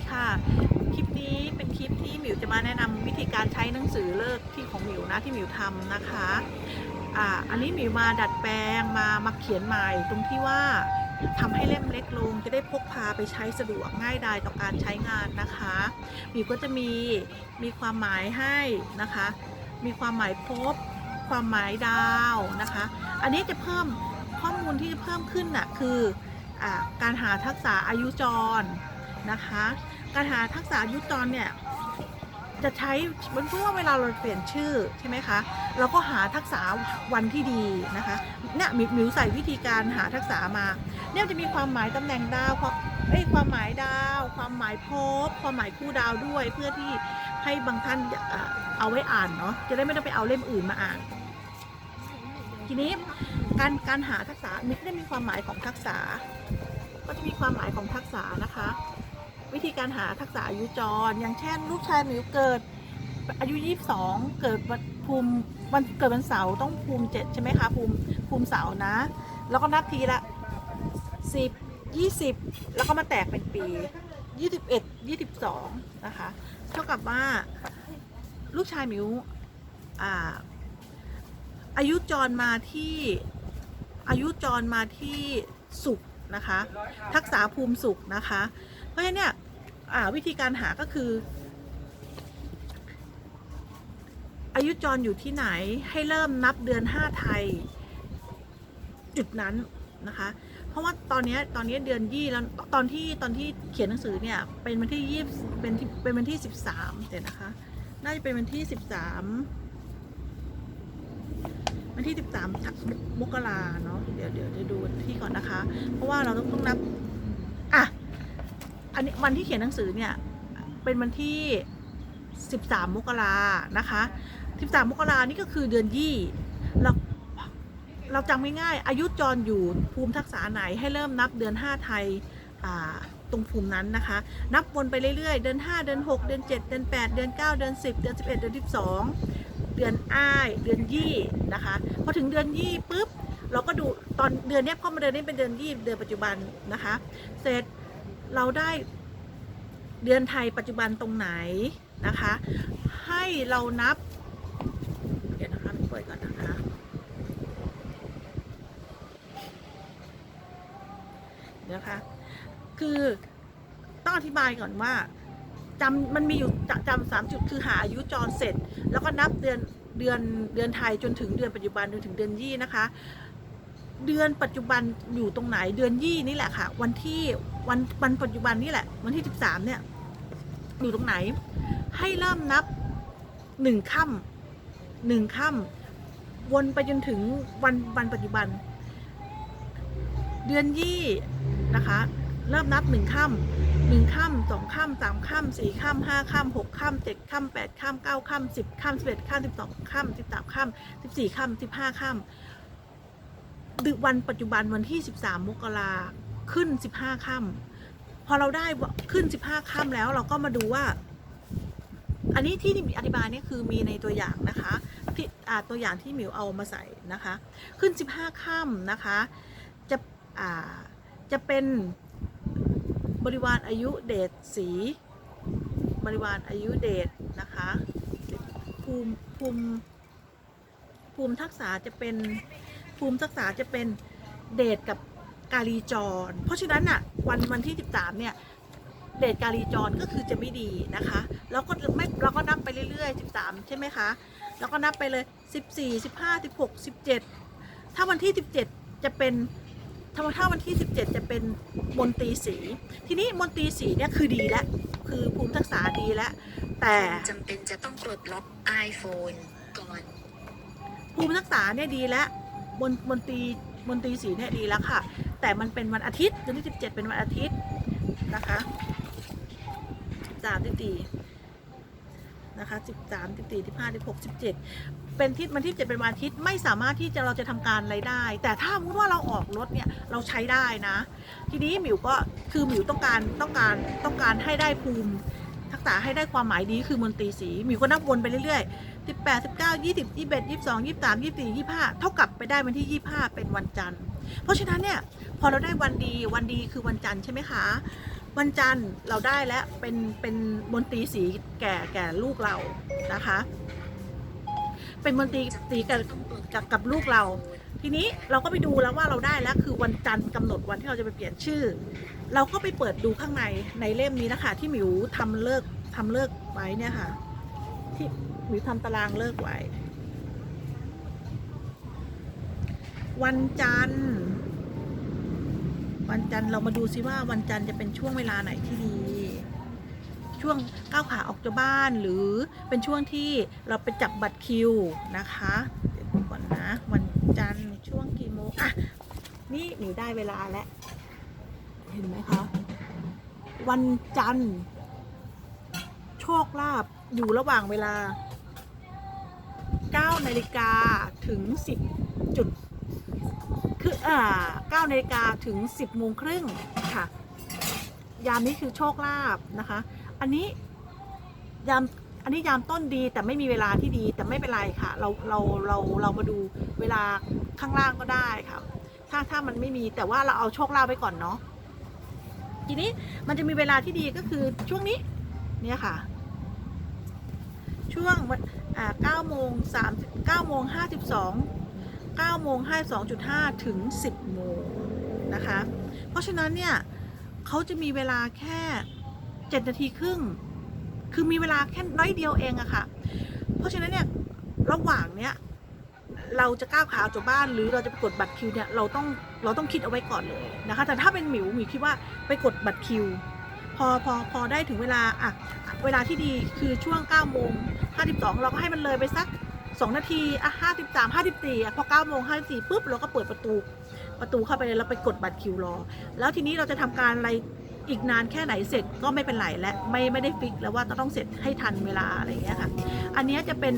ีค่ะ คลิปนี้เป็นคลิปที่หมิวจะมาแนะนำวิธีการใช้หนังสือเลิกที่ของหมิวนะที่หมิวทำนะคะอ่าอันนี้หมิวมาดัดแปลงมามาเขียนใหม่ตรงที่ว่าทำให้เล่มเล็กลงจะได้พกพาไปใช้สะดวกง่ายดายต่อการใช้งานนะคะหมิวก็จะมีมีความหมายให้นะคะ มีความหมายพบ ความหมายดาวนะคะ อันนี้จะเพิ่มข้อมูลที่จะเพิ่มขึ้นน่ะคืออการหาทักษะอายุจร นะคะการหาทักษะอายุจรเนี่ยจะใช้เหมือนเพราะว่าเวลาเราเปลี่ยนชื่อใช่ไหมคะเราก็หาทักษะวันที่ดีนะคะเนี่ยมิวหมิวใส่วิธีการหาทักษะมาเนี่ยจะมีความหมายตำแหน่งดาวความเอ้ความหมายดาว ความหมายภพความหมายคู่ดาวด้วย เพื่อที่ให้บางท่านเอ่อเอาไว้อ่านเนาะจะได้ไม่ต้องไปเอาเล่มอื่นมาอ่าน ทีนี้การการหาทักษะมิกได้มีความหมายของทักษะก็จะมีความหมายของทักษะนะคะ วิธีการหาทักษะอายุจร อย่างเช่น ลูกชายหมิวเกิดอายุ 22 เกิดวันภูมิวันเกิดวันเสาร์ต้องภูมิเจ็ดใช่ไหมคะภูมิภูมิเสาร์นะ แล้วก็นับทีละ 10 20 แล้วก็มาแตกเป็นปี 21 22 นะคะ เท่ากับว่าลูกชายหมิวอ่าอายุจรมาที่อายุจรมาที่สุขนะคะ ทักษะภูมิสุขนะคะ เพราะฉะนั้นเนี่ย วิธีการหาก็คือ อายุจรอยู่ที่ไหนให้เริ่มนับเดือน5ไทย จุดนั้นนะคะ เพราะว่าตอนนี้ตอนนี้เดือนยี่แล้วตอนที่ตอนที่เขียนหนังสือเนี่ยเป็นวันที่ยี่เป็นที่เป็นวันที่สิบสามเดี๋ยวนะคะ น่าจะเป็นวันที่สิบสามวันที่ 13มกราเนาะ เดี๋ยวเดี๋ยวจะดูที่ก่อนนะคะ เพราะว่าเราต้องต้องนับ อันนี้วันที่เขียนหนังสือเนี่ยเป็นวันที่ 13 มกรานะคะ 13 มกรานี่ก็คือเดือนยี่เราเราจำง่ายๆอายุจรอยู่ภูมิทักษะไหนให้เริ่มนับเดือน 5 ไทยอ่าตรงภูมินั้นนะคะ นับวนไปเรื่อยๆ เดือน 5 เดือน 6 เดือน 7 เดือน 8 เดือน 9 เดือน 10 เดือน 11 เดือน 12 เดือนอ้าย เดือนยี่นะคะ พอถึงเดือนยี่ปุ๊บ เราก็ดูตอนเดือนเนี้ยพอมาเดือนนี้เป็นเดือนยี่เดือนปัจจุบันนะคะ เสร็จ เราได้เดือนไทยปัจจุบันตรงไหนนะคะ ให้เรานับ เดี๋ยวนะคะเปิดก่อนนะคะ เดี๋ยวนะคะคือต้องอธิบายก่อนว่าจำมันมีอยู่จจำสามจุดคือหาอายุจรเสร็จ แล้วก็นับเดือนเดือนเดือนไทยจนถึงเดือนปัจจุบันจนถึงเดือนยี่นะคะ เดือนปัจจุบันอยู่ตรงไหนเดือนยี่นี่แหละค่ะ วันที่วันวันปัจจุบันนี่แหละ วันที่สิบสามเนี่ย อยู่ตรงไหน ให้เริ่มนับหนึ่งค่ำหนึ่งค่ำวนไปจนถึงวันวันปัจจุบัน เดือนยี่นะคะ เริ่มนับหนึ่งค่ำหนึ่งค่ำสองค่ำสามค่ำสี่ค่ำห้าค่ำหกค่ำเจ็ดค่ำแปดค่ำเก้าค่ำสิบค่ำสิบเอ็ดค่ำสิบสองค่ำสิบสามค่ำสิบสี่ค่ำสิบห้าค่ำ ดึกวันปัจจุบันวันที่สิบสามกราขึ้นสิบห้าค่ำพอเราได้ขึ้นสิบห้าค่ำแล้วเราก็มาดูว่า อันนี้ที่อธิบายนี่คือมีในตัวอย่างนะคะที่อ่าตัวอย่างที่หมิวเอามาใส่นะคะ ขึ้น 15ค่ำนะคะจะอ่าจะเป็นบริวารอายุเดชสี บริวารอายุเดชนะคะภูมิภูมิภูมิทักษะจะเป็น ภูมิทักษะจะเป็นเดชกับกาลีจร เพราะฉะนั้นอะวันวันที่ 13 เนี่ยเดทกาลีจรก็คือจะไม่ดีนะคะ แล้วก็ไม่เราก็นับไปเรื่อยๆ 13 ใช่ไหมคะ แล้วก็นับไปเลย 14 15 16 17 ถ้าวันที่ 17 จะเป็นถ้าถ้าวันที่ 17 จะเป็นมนตรีสี ทีนี้มนตรีสีเนี่ยคือดีแล้วคือภูมิทักษะดีแล้วแต่จำเป็นจะต้องปลดล็อก iPhone ก่อน ภูมิทักษะเนี่ยดีแล้ว มนมนตรีมนตรีสีเนี่ยดีแล้วค่ะ แต่มันเป็นวันอาทิตย์เดือนที่ 17 เป็นวันอาทิตย์นะคะสามที่ตีนะคะสิบสามสิบสี่สิบห้าสิบหกสิบเจ็ดเป็นทิศวันที่เจ็ดเป็นวันอาทิตย์ไม่สามารถที่จะเราจะทำการอะไรได้ แต่ถ้าสมมติว่าเราออกรถเนี่ยเราใช้ได้นะ ทีนี้หมิวก็คือหมิวต้องการต้องการต้องการให้ได้ภูมิ ทักษะให้ได้ความหมายดีคือมนตรีสีหมิวก็นับวนไปเรื่อยๆ สิบแปดสิบเก้ายี่สิบยี่สิบเอ็ดยี่สิบสองยี่สิบสามยี่สิบสี่ยี่สิบห้าเท่ากับไปได้วันที่ยี่สิบห้าเป็นวันจันทร์ เพราะฉะนั้นเนี่ยพอเราได้วันดีวันดีคือวันจันทร์ใช่ไหมคะ วันจันทร์เราได้แล้วเป็นเป็นมนตรีสีแก่แก่ลูกเรานะคะ เป็นมนตรีสีแกับกับกับลูกเรา ทีนี้เราก็ไปดูแล้วว่าเราได้แล้วคือวันจันทร์กำหนดวันที่เราจะไปเปลี่ยนชื่อ เราก็ไปเปิดดูข้างในในเล่มนี้นะคะ ที่หมิวทำเลิกทำเลิกไว้เนี่ยค่ะที่ หมิวทำตารางเลิกไว้ วันจันทร์ วันจันทร์เรามาดูซิว่าวันจันทร์จะเป็นช่วงเวลาไหนที่ดี ช่วงก้าวขาออกจากบ้านหรือเป็นช่วงที่เราไปจับบัตรคิวนะคะเดี๋ยวดูก่อนนะ วันจันทร์ช่วงกี่โมงอะนี่หนูได้เวลาแล้ว เห็นไหมคะ วันจันทร์ โชคลาภอยู่ระหว่างเวลา 9นาฬิกาถึง 10 จุด คืออ่า9นาฬิกาถึง 10โมงครึ่งค่ะ ยามนี้คือโชคลาภนะคะ อันนี้ยามอันนี้ยามต้นดีแต่ไม่มีเวลาที่ดีแต่ไม่เป็นไรค่ะ เราเราเราเรามาดูเวลาข้างล่างก็ได้ค่ะ ถ้าถ้ามันไม่มีแต่ว่าเราเอาโชคลาภไว้ก่อนเนาะทีนี้มันจะมีเวลาที่ดีก็คือช่วงนี้เนี่ยค่ะ ช่วงวัน 9โมง3 9โมง52 9โมง52.5 ถึง 10 โมงนะคะ เพราะฉะนั้นเนี่ยเขาจะมีเวลาแค่ 7 นาทีครึ่ง คือมีเวลาแค่น้อยเดียวเองอะค่ะ เพราะฉะนั้นเนี่ยระหว่างเนี้ยเราจะก้าวขาออกจากบ้านหรือเราจะไปกดบัตรคิวเนี่ยเราต้องเราต้องคิดเอาไว้ก่อนเลยนะคะ แต่ถ้าเป็นหมิวหมิวคิดว่าไปกดบัตรคิว พอพอพอได้ถึงเวลาอะเวลาที่ดีคือช่วง9โมง52เราก็ให้มันเลยไปสัก2นาทีอะ53 54อะพอ9โมง54ปุ๊บเราก็เปิดประตูประตูเข้าไปเลยเราไปกดบัตรคิวรอ แล้วทีนี้เราจะทำการอะไรอีกนานแค่ไหนเสร็จก็ไม่เป็นไรและไม่ไม่ได้ฟิกแล้วว่าต้องเสร็จให้ทันเวลาอะไรอย่างเงี้ยค่ะ อันนี้จะเป็น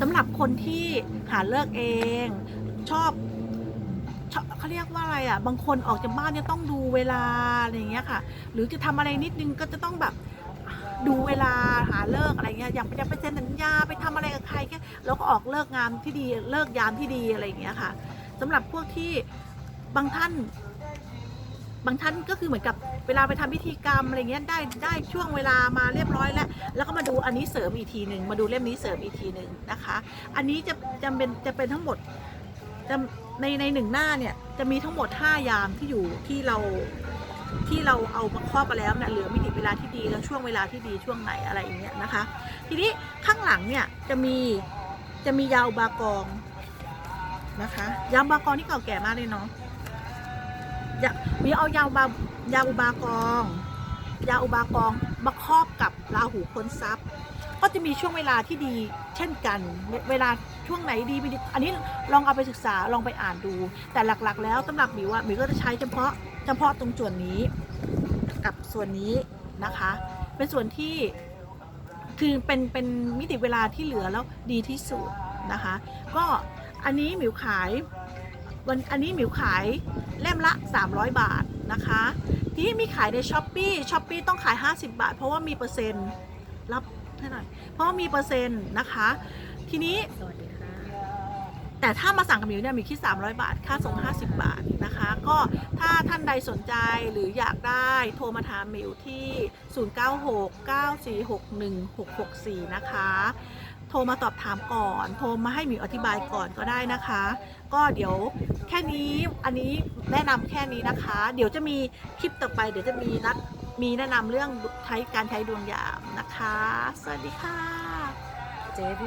สำหรับคนที่หาเลิกเองชอบ เขาเรียกว่าอะไรอะ บางคนออกจากบ้านเนี่ยต้องดูเวลาอะไรอย่างเงี้ยค่ะ หรือจะทำอะไรนิดนึงก็จะต้องแบบดูเวลาหาเลิกอะไรเงี้ยอย่ากไปจะไปเซ็นสัญญาไปทำอะไรกับใครแค่เราก็ออกเลิกงามที่ดีเลิกยามที่ดีอะไรอย่างเงี้ยค่ะสำหรับพวกที่บางท่าน บางท่านก็คือเหมือนกับเวลาไปทำพิธีกรรมอะไรเงี้ยได้ได้ช่วงเวลามาเรียบร้อยแล้ว แล้วก็มาดูอันนี้เสริมอีกทีหนึ่งมาดูเล่มนี้เสริมอีกทีหนึ่งนะคะ อันนี้จะจำเป็นจะเป็นทั้งหมดจะ ในในหนึ่งหน้าเนี่ยจะมีทั้งหมด 5 ยามที่อยู่ที่เราที่เราเอามาครอบไปแล้วเนี่ยเหลือมิติเวลาที่ดีแล้วช่วงเวลาที่ดีช่วงไหนอะไรอย่างเงี้ยนะคะ ทีนี้ข้างหลังเนี่ยจะมีจะมียาอบากองนะคะยาอบากองที่เก่าแก่มากเลยเนาะยามีเอายาอบายาอบากอง ยาอบากองมาครอบกับราหูพ้นทรัพย์ ก็จะมีช่วงเวลาที่ดีเช่นกัน เวลาช่วงไหนดีไม่ดีอันนี้ลองเอาไปศึกษาลองไปอ่านดู แต่หลักๆ แล้วสำหรับหมิวอะหมิวก็จะใช้เฉพาะเฉพาะตรงส่วนนี้กับส่วนนี้นะคะ เป็นส่วนที่คือเป็นเป็นมิติเวลาที่เหลือแล้วดีที่สุดนะคะ ก็อันนี้หมิวขายวันอันนี้หมิวขายเล่มละ 300 บาทนะคะ ที่มีขายในช้อปปี้ช้อปปี้ต้องขาย 50 บาท เพราะว่ามีเปอร์เซ็นต์รับ ให้หน่อยเพราะว่ามีเปอร์เซ็นต์นะคะ ทีนี้สวัสดีค่ะแต่ถ้ามาสั่งกับหมิวเนี่ยมีคิด 300 บาท ค่าส่ง 50 บาทนะคะ ก็ถ้าท่านใดสนใจหรืออยากได้โทรมาถามหมิวที่ 0969461664 นะคะ โทรมาสอบถามก่อน โทรมาให้หมิวอธิบายก่อนก็ได้นะคะ ก็เดี๋ยวแค่นี้อันนี้แนะนำแค่นี้นะคะ เดี๋ยวจะมีคลิปต่อไปเดี๋ยวจะมีนัด มีแนะนำเรื่องใช้การใช้ดวงยามนะคะ สวัสดีค่ะ เจ๊พี่